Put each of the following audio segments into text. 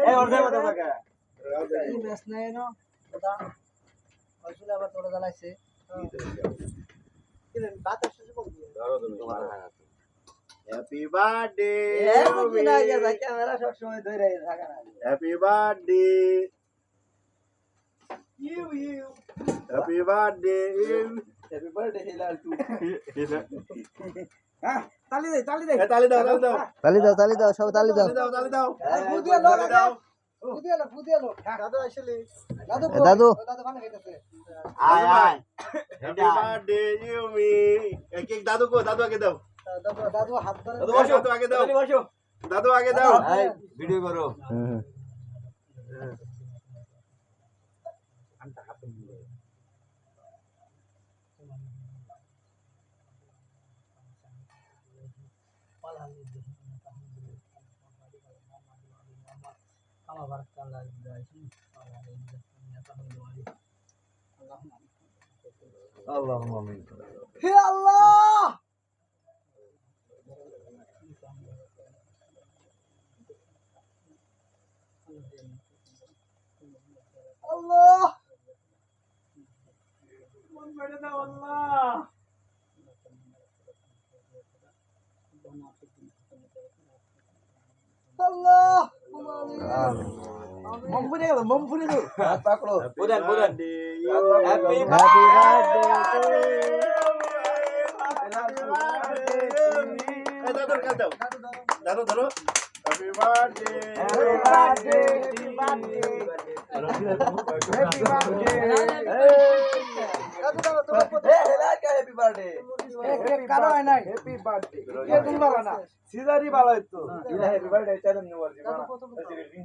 এই ওর দেব দেব কে এই ম্যাচ নাই না ওটা আসলে আবার তোরা জ্বালাইছে হ্যাপি বার্থডে ক্যামেরা সব সময় ধরে থাকা না happy birthday happy birthday happy birthday Hilal two তালি দে তালি দে। তালি দাও তালি দাও। তালি দাও তালি দাও সব তালি দাও। তালি দাও লোক লোক লোক। দাদু আসলে। দাদু এ দাদু। দাদু পানি খাইতেছে আয় আয়। হ্যাপি বার্থডে ইউমি কেক দাদু কো দাদু আগে দাও। দাদু দাদু হাত ধরে দাদু বসো দাদু আগে দাও। দাদু আগে দাও। ভিডিও করো। হুম হুম। আল্লাহুম্মা আমিন হে আল্লাহ আল্লাহ মন করে দাও আল্লাহ আল্লাহ মম ফুলে গেল মম ফুলে গেল হাত পাকড়ো। বুদান বুদান হ্যাপি হ্যাপি বার্থডে দাও দাদু ধরো happy birthday happy birthday happy birthday happy birthday কারও হয় নাই হ্যাপি বার্থডে কে তুমি ভালো না সিজারি ভালো হতো ইলা হ্যাপি বার্থডে চাদম নে রিং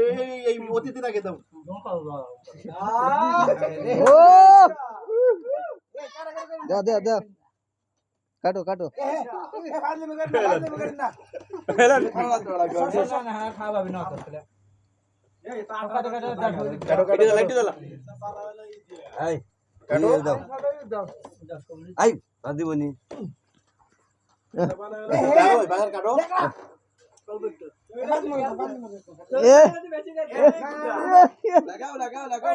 এই এই অতিথি দাও ও কাটো কাটো বাজার কাটো এ লাগাও লাগাও লাগাও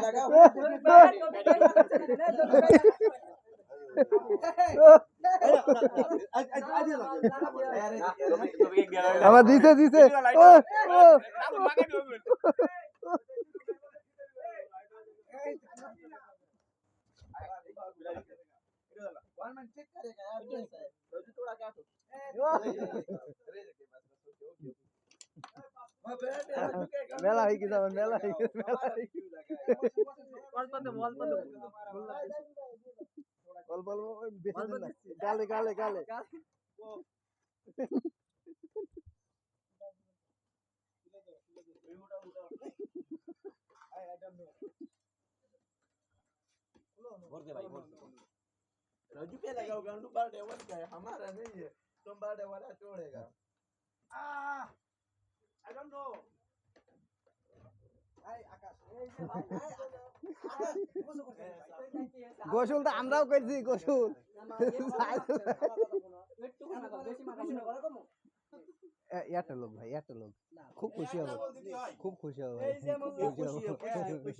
লাগাও আমার দিছে দিছে ও ও মেলা হয়ে গেছে আমার মেলা হয়ে গেছে মেলা হয়ে গেছে অল্প অল্প ওই বেশি দিন না গালে গালে গালে रजू पे लगाओ गांडू बर्थडे वन का है हमारा नहीं है तुम बर्थडे वाला छोड़ेगा I don't know. গোসল তো আমরাও করছি গোসল এ- একটা লোক ভাই একটা লোক খুব খুশি হবে খুব খুশি হবে ভাই, খুব খুশি হবে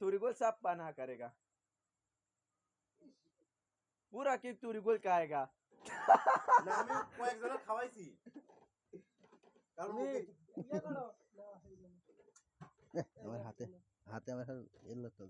तुरी गोल सब पाना करेगा पूरा केक तुरी गोल खाएगा না আমি কয়েকজনের খাওয়াইছি কারণ ওকে আমার হাতে হাতে আমার এলো তো